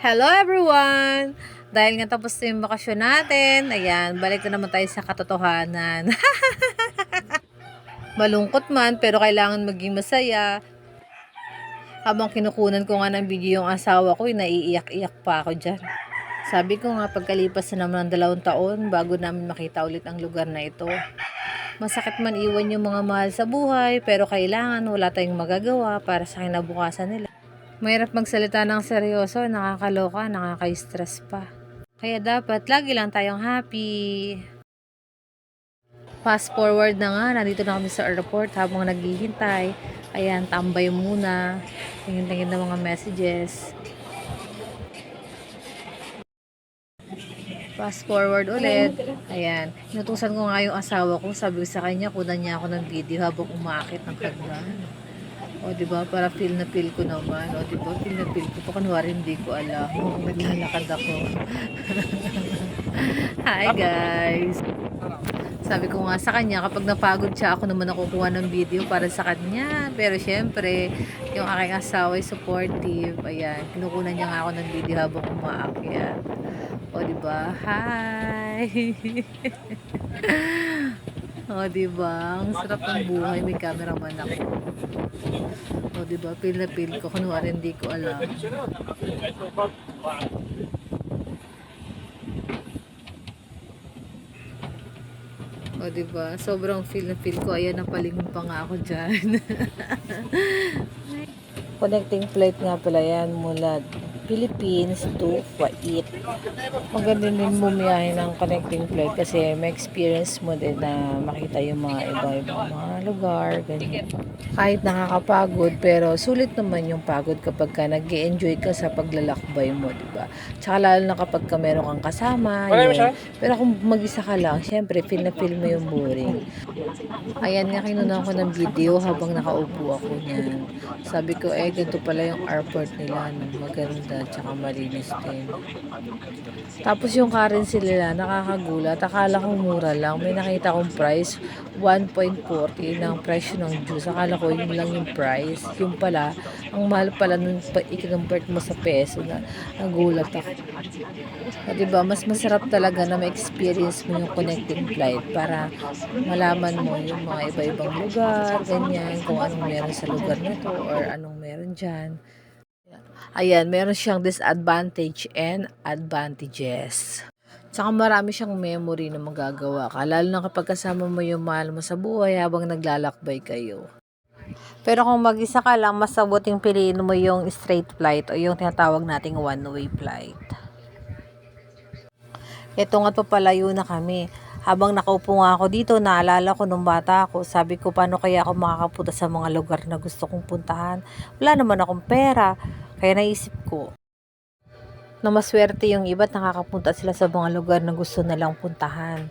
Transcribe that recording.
Hello everyone! Dahil nga tapos na yung bakasyon natin, ayan, balik na naman tayo sa katotohanan. Malungkot man, pero kailangan maging masaya. Habang kinukunan ko nga ng video yung asawa ko, eh, naiiyak-iyak pa ako dyan. Sabi ko nga, pagkalipas na naman ng dalawang taon, bago namin makita ulit ang lugar na ito. Masakit man iwan yung mga mahal sa buhay, pero kailangan wala tayong magagawa para sa kinabukasan nila. Mahirap magsalita ng seryoso, nakakaloka, nakaka-stress pa. Kaya dapat lagi lang tayong happy. Fast forward na nga, nandito na kami sa airport habang naghihintay. Ayan, tambay muna. Tingin-tingin ng mga messages. Fast forward ulit. Ayan. Inutusan ko nga yung asawa ko. Sabi ko sa kanya, kunan niya ako ng video habang umakit ng hagdan. O, di ba? Para feel na feel ko naman. O, di ba? Feel na feel ko. Pakunwari hindi ko alam. Naglalakad ako. Hi, guys. Sabi ko nga sa kanya, kapag napagod siya, ako naman nakukuha ng video para sa kanya. Pero syempre, yung aking asawa ay supportive. Ayan, kinukunan niya nga ako ng video habang umaakyat. O, di ba? Hi! o, di ba? Ang sarap ng buhay. May cameraman ako. O, di ba? Feel na feel ko. Kunwari hindi ko alam. O, di ba? Sobrang feel na feel ko. Ayan, napalingon pa nga ako dyan. Connecting flight nga pala yan mula Philippines to Kuwait. Maganda din bumiyahe ng connecting flight kasi may experience mo din na makita yung mga iba-ibang mga lugar, ganyan. Kahit nakakapagod, pero sulit naman yung pagod kapag ka nag enjoy ka sa paglalakbay mo, di ba? Tsaka lalo na kapag ka meron kang kasama, yun. Pero kung mag-isa ka lang, syempre, feel na feel mo yung boring. Ayan nga, kinunan ko ng video habang nakaupo ako niyan. Sabi ko, eh, ganito pala yung airport nila, no? maganda, tsaka malinis din. Tapos yung currency nila, nakakagulat. Akala ko mura lang. May nakita kong price, 1.40 ng presyo ng juice. Akala ko yun lang yung price. Yung pala, ang mahal pala nung i-convert mo sa peso na nagulat ako. O, diba, mas masarap talaga na ma-experience mo yung connecting flight para malaman mo yung mga iba-ibang lugar, ganyan, kung anong meron sa lugar na to or anong meron dyan. Ayan, meron siyang disadvantage and advantages. Tsaka marami siyang memory na magagawa ka, lalo na kapag kasama mo yung mahal mo sa buhay habang naglalakbay kayo. Pero kung mag-isa ka lang, mas mabuting piliin mo yung straight flight o yung tinatawag nating one-way flight. Ito nga't papalayo na kami. Habang nakaupo nga ako dito, naalala ko nung bata ako, sabi ko paano kaya ako makakapunta sa mga lugar na gusto kong puntahan. Wala naman akong pera, kaya naisip ko na maswerte yung iba at nakakapunta sila sa mga lugar na gusto nilang puntahan.